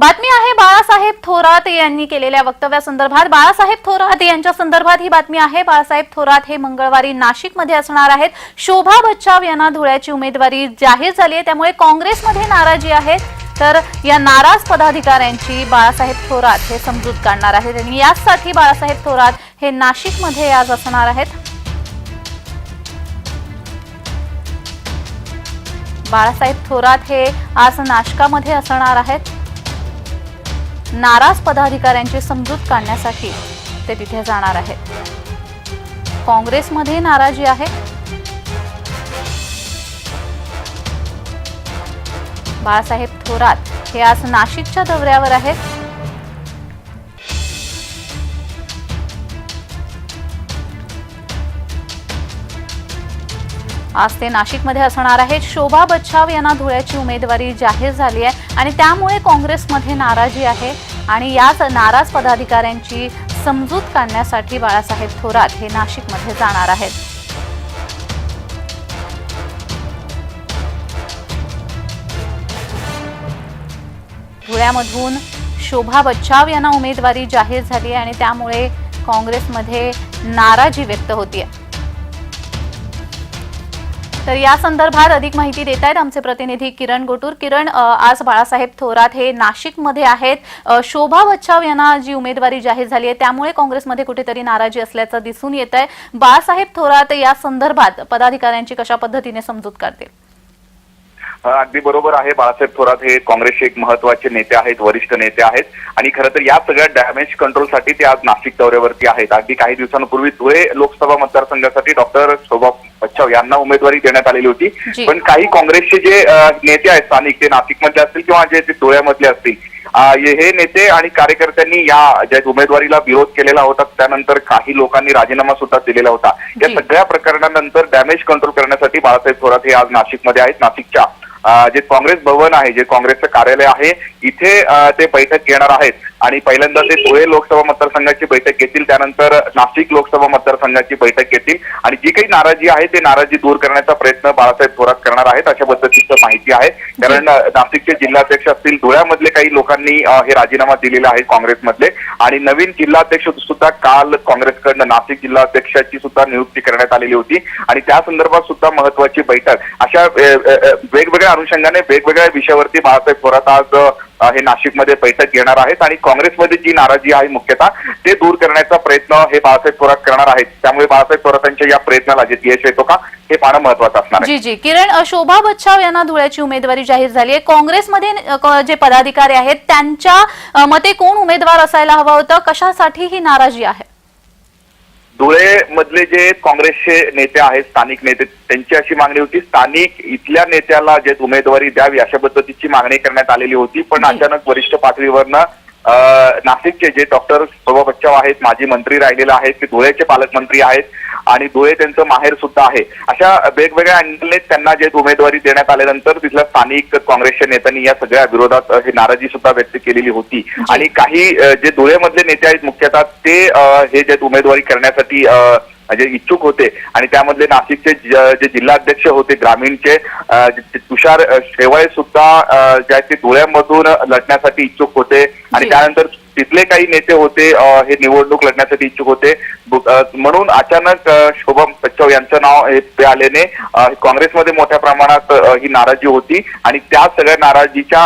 बातमी आहे बाळासाहेब थोरात यांनी केलेल्या वक्तव्यासंदर्भात. बाळासाहेब थोरात यांच्या संदर्भात ही बातमी आहे. बाळासाहेब थोरात हे मंगळवारी नाशिकमध्ये असणार आहेत. शोभा बच्चाव यांना धुळ्याची उमेदवारी जाहीर झाली आहे. त्यामुळे काँग्रेसमध्ये नाराजी आहे. तर या नाराज पदाधिकाऱ्यांची बाळासाहेब थोरात हे समजूत काढणार आहेत. आणि याचसाठी बाळासाहेब थोरात हे नाशिकमध्ये आज असणार आहेत. बाळासाहेब थोरात हे आज नाशकामध्ये असणार आहेत. नाराज पदाधिकाऱ्यांची समजूत काढण्यासाठी ते तिथे जाणार आहेत. काँग्रेसमध्ये नाराजी आहे. बाळासाहेब थोरात हे आज नाशिकच्या दौऱ्यावर आहेत. आज ते नाशिकमध्ये असणार आहेत. शोभा बच्छाव यांना धुळ्याची उमेदवारी जाहीर झाली आहे आणि त्यामुळे काँग्रेसमध्ये नाराजी आहे. आणि याच नाराज पदाधिकाऱ्यांची समजूत काढण्यासाठी बाळासाहेब थोरात हे नाशिकमध्ये जाणार आहेत. धुळ्यामधून शोभा बच्चाव यांना उमेदवारी जाहीर झाली आहे आणि त्यामुळे काँग्रेसमध्ये नाराजी व्यक्त होतीये. तर या संदर्भात अधिक माहिती देत आहेत आमचे प्रतिनिधी किरण गोटूर. किरण आज बाळासाहेब थोरात हे नाशिकमध्ये आहेत. शोभा बच्छाव यांना जी उमेदवारी जाहीर झाली आहे त्यामुळे काँग्रेसमध्ये कुठेतरी नाराजी असल्याचं दिसून येत आहे बाळासाहेब थोरात या संदर्भात पदाधिकाऱ्यांची कशा पद्धतीने समजूत काढतील? अगदी बरोबर आहे. बाळासाहेब थोरात हे काँग्रेसचे एक महत्त्वाचे नेते आहेत वरिष्ठ नेते आहेत. आणि खरं तर या सगळ्या डॅमेज कंट्रोलसाठी ते आज नाशिक दौऱ्यावरती आहेत. अगदी काही दिवसांपूर्वी धुळे लोकसभा मतदारसंघासाठी डॉक्टर शोभा बच्चाव यांना उमेदवारी देण्यात आलेली होती. पण काही काँग्रेसचे जे नेते आहेत स्थानिक ते नाशिकमधले असतील किंवा जे ते धुळ्यामधले असतील हे नेते आणि कार्यकर्त्यांनी या ज्या उमेदवारीला विरोध केलेला होता त्यानंतर काही लोकांनी राजीनामा सुद्धा दिलेला होता या. सगळ्या प्रकरणानंतर डॅमेज कंट्रोल करण्यासाठी बाळासाहेब थोरात हे आज नाशिकमध्ये आहेत नाशिकच्या जे काँग्रेस भवन आहे जे काँग्रेसचं कार्यालय आहे इथे ते बैठक घेणार आहेत आणि पहिल्यांदा ते धुळे लोकसभा मतदारसंघाची बैठक घेतील त्यानंतर नाशिक लोकसभा मतदारसंघाची बैठक घेतील. आणि जी काही नाराजी आहे ते नाराजी दूर करण्याचा प्रयत्न बाळासाहेब थोरात करणार आहेत अशा पद्धतीचं माहिती आहे. कारण नाशिकचे जिल्हाध्यक्ष असतील धुळ्यामधले काही लोकांनी हे राजीनामा दिलेला आहे काँग्रेसमधले. आणि नवीन जिल्हाध्यक्ष सुद्धा काल काँग्रेसकडनं नाशिक जिल्हाध्यक्षाची सुद्धा नियुक्ती करण्यात आलेली होती. आणि त्या संदर्भात सुद्धा महत्वाची बैठक. अशा वेगवेगळ्या अनुषंगाने वेगवेगळ्या विषयावरती बाळासाहेब थोरात आज हे नाशिकमध्ये बैठक घेणार आहेत आणि काँग्रेसमध्ये जी नाराजी आहे मुख्यतः ते दूर करण्याचा प्रयत्न हे बाळासाहेब थोरात करणार आहेत. त्यामुळे बाळासाहेब थोरातांच्या या प्रयत्नाला जे यश येतो का हे पाहणं महत्वाचं असणार जी जी. किरण शोभा बच्छाव यांना धुळ्याची उमेदवारी जाहीर झाली आहे. काँग्रेसमध्ये जे पदाधिकारी आहेत त्यांच्या मते कोण उमेदवार असायला हवं होतं? कशासाठी ही नाराजी आहे? धुळे मधले जे काँग्रेसचे नेते आहेत स्थानिक नेते त्यांची अशी मागणी होती स्थानिक इथल्या नेत्याला जे उमेदवारी द्यावी अशा पद्धतीची मागणी करण्यात आलेली होती पण. अचानक वरिष्ठ पातळीवरनं नाशिकचे जे डॉक्टर शोभा बच्चाव आहेत माजी मंत्री राहिलेले आहेत ते धुळेचे पालकमंत्री आहेत आणि धुळे त्यांचं माहेर सुद्धा आहे. अशा वेगवेगळ्या अँगलने त्यांना जे उमेदवारी देण्यात आल्यानंतर तिथल्या स्थानिक काँग्रेसच्या नेत्यांनी या सगळ्या विरोधात ही नाराजी सुद्धा व्यक्त केलेली होती. आणि काही जे धुळेमधले नेते आहेत मुख्यतः ते हे जे उमेदवारी करण्यासाठी जे इच्छुक होते आणि त्यामधले नाशिकचे ज- जिल्हाध्यक्ष होते ग्रामीणचे तुषार शेवाळे सुद्धा अं, जे आहेत ते धुळ्यामधून लढण्यासाठी इच्छुक होते आणि. त्यानंतर तिथले काही नेते होते हे निवडणूक लढण्यासाठी इच्छुक होते म्हणून अचानक अं, शोभा बच्चाव यांचं नाव हे आल्याने काँग्रेसमध्ये मोठ्या प्रमाणात ही नाराजी होती आणि त्या सगळ्या नाराजीच्या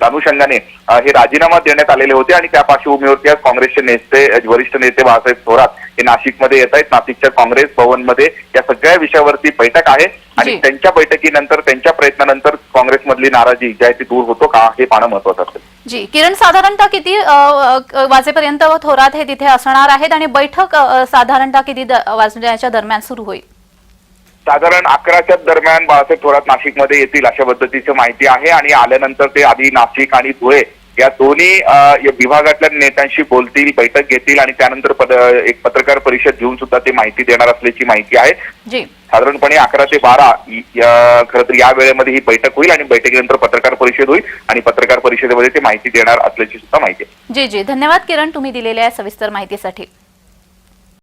अनुषंगाने हे राजीनामा देण्यात आलेले होते आणि त्या पार्श्वभूमीवरती आज काँग्रेसचे नेते वरिष्ठ नेते बाळासाहेब थोरात हे नाशिकमध्ये येत आहेत नाशिकच्या काँग्रेस भवनमध्ये या सगळ्या विषयावरती बैठक आहे आणि. त्यांच्या बैठकीनंतर त्यांच्या प्रयत्नानंतर काँग्रेसमधली नाराजी जी आहे ती दूर होतो का हे पाहणं महत्वाचं असेल जी किरण साधारणतः किती वाजेपर्यंत थोरात हे तिथे असणार आहेत आणि बैठक साधारणतः किती वाजण्याच्या दरम्यान सुरू होईल? साधारण अकराच्या दरम्यान बाळासाहेब थोरात नाशिकमध्ये येतील अशा पद्धतीची माहिती आहे आणि आल्यानंतर ते आधी नाशिक आणि धुळे या दोन्ही विभागातल्या नेत्यांशी बोलतील बैठक घेतील आणि त्यानंतर पद- एक पत्रकार परिषद घेऊन सुद्धा ते माहिती देणार असल्याची माहिती आहे. जी. साधारणपणे अकरा ते बारा खरं तर या वेळेमध्ये ही बैठक होईल आणि बैठकीनंतर पत्रकार परिषद होईल आणि पत्रकार परिषदेमध्ये ते माहिती देणार असल्याची सुद्धा माहिती आहे. जी जी. धन्यवाद किरण तुम्ही दिलेल्या सविस्तर माहितीसाठी.